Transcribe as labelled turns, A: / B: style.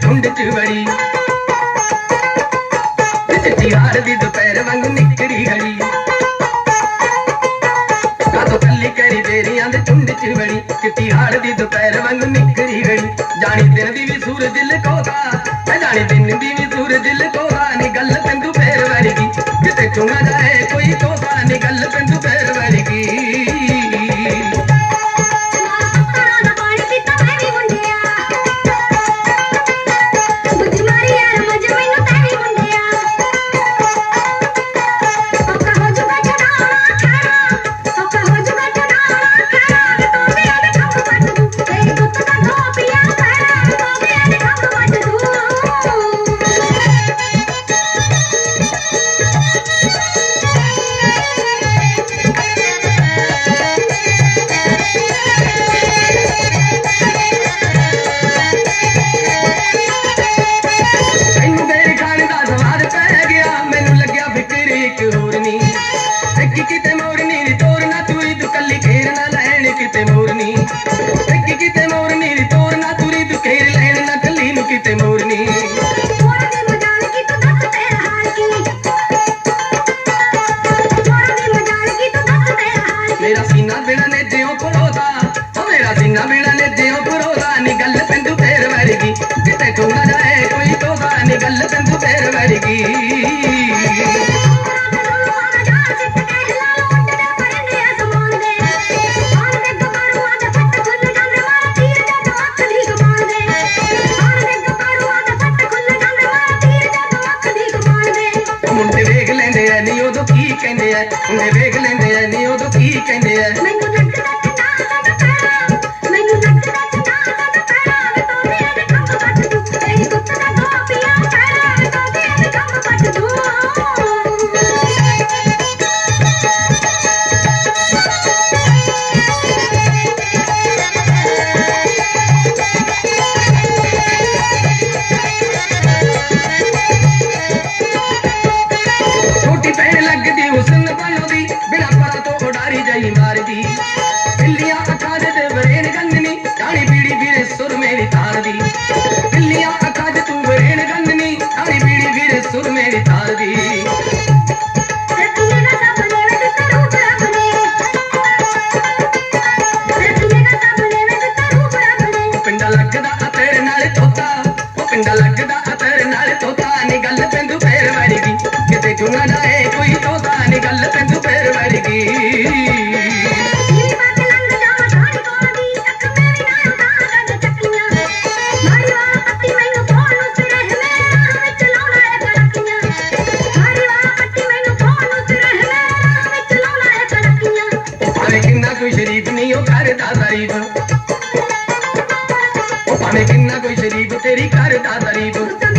A: ਝੁੰਡ ਚ ਵੜੀ। ਚਿੱਟੀ ਹਾਰ ਦੀ ਦੁਪਹਿਰ ਵਾਂਗ ਨਿਕਰੀ ਗਲੀ ਕਾਤੋਂ ਕੱਲੀ ਕਰੀ ਬੇਰੀਆਂ ਦੇ ਝੁੰਡ ਚ ਵੜੀ। ਚਿੱਟੀ ਹਾਰ ਦੀ ਦੁਪਹਿਰ ਵਾਂਗ ਨਿਕਰੀ ਗਲੀ ਜਾਣੀ ਦਿਨ ਵੀ ਸੂਰਜ ਲਕੋਦਾ ਜਾਣੀ ਦਿਨ ਦੀ ਵੀ ਸੂਰਜ ਲਕੋਦਾ ਨੀ ਗੱਲ ਤੈਨੂੰ ਫੇਰ ਵਰਗੀ ਕਿਤੇ ਚੁੰਗਾ ਜਾਏ ਕਿਤੇ ਮੋਰਨੀ ਇੱਕ ਕਿਤੇ ਮੋਰਨੀ ਨੀ ਤੋਰਨਾ ਤੂੰ ਖੇਰ ਲੈਣ ਨਾ ਕੱਲੀ ਨੂੰ ਕਿਤੇ ਮੋਰਨੀ
B: ਮੋਰਾ ਦੀ ਤੇਰਾ ਦੀ ਤੇਰਾ
A: ਸੀਨਾ ਬਿਨਾ ਨੇ ਜਿਉ ਪਰੋਦਾ ਓ ਮੇਰਾ ਸੀਨਾ ਬਿਨਾ ਨੇ ਜਿਉ ਪਰੋਦਾ ਨੀ ਗੱਲ ਤੈਨੂੰ ਫੇਰ ਵਰਗੀ ਕਿਤੇ ਤੂੰ ਨਾ ਜਾਏ ਕੋਈ ਤੋਦਾ ਨੀ ਗੱਲ ਤੈਨੂੰ ਫੇਰ ਵਰਗੀ ਨੀ ਉਦੋਂ ਕੀ ਕਹਿੰਦੇ ਐ ਮੁੰਡੇ ਵੇਖ ਲੈਂਦੇ ਐ ਨੀ ਉਦੋਂ ਕੀ ਕਹਿੰਦੇ ਐ ਛੋਟੀ ਬਿੱਲੀਆਂ ਅੱਖਾਂ ਦੇ ਤੇ ਵਰੇਨ ਗੰਨਨੀ ਕਾਲੀ ਪੀੜੀ ਵੀਰੇ ਸੁਰ ਮੇਰੀ ਤਾਰਦੀ ਬਿੱਲੀਆਂ ਅੱਖਾਂ ਦੇ ਤੂੰ ਵਰੇਨ ਗੰਨਨੀ ਕਾਲੀ ਪੀੜੀ ਵੀਰੇ ਸੁਰ ਮੇਰੀ ਤਾਰਦੀ ਪਿੰਡਾ ਲੱਗਦਾ ਤੇਰੇ ਨਾਲ ਤੋਤਾ ਉਹ ਪਿੰਡਾ ਲੱਗਦਾ ਕੋਈ ਸ਼ਰੀਫ ਨਹੀਂ ਉਹ ਕਰਦਾ ਤਾਰੀਫ ਉਹ ਭਾਵੇਂ ਕਿੰਨਾ ਕੋਈ ਸ਼ਰੀਫ ਤੇਰੀ ਕਰਦਾ ਤਾਰੀਫ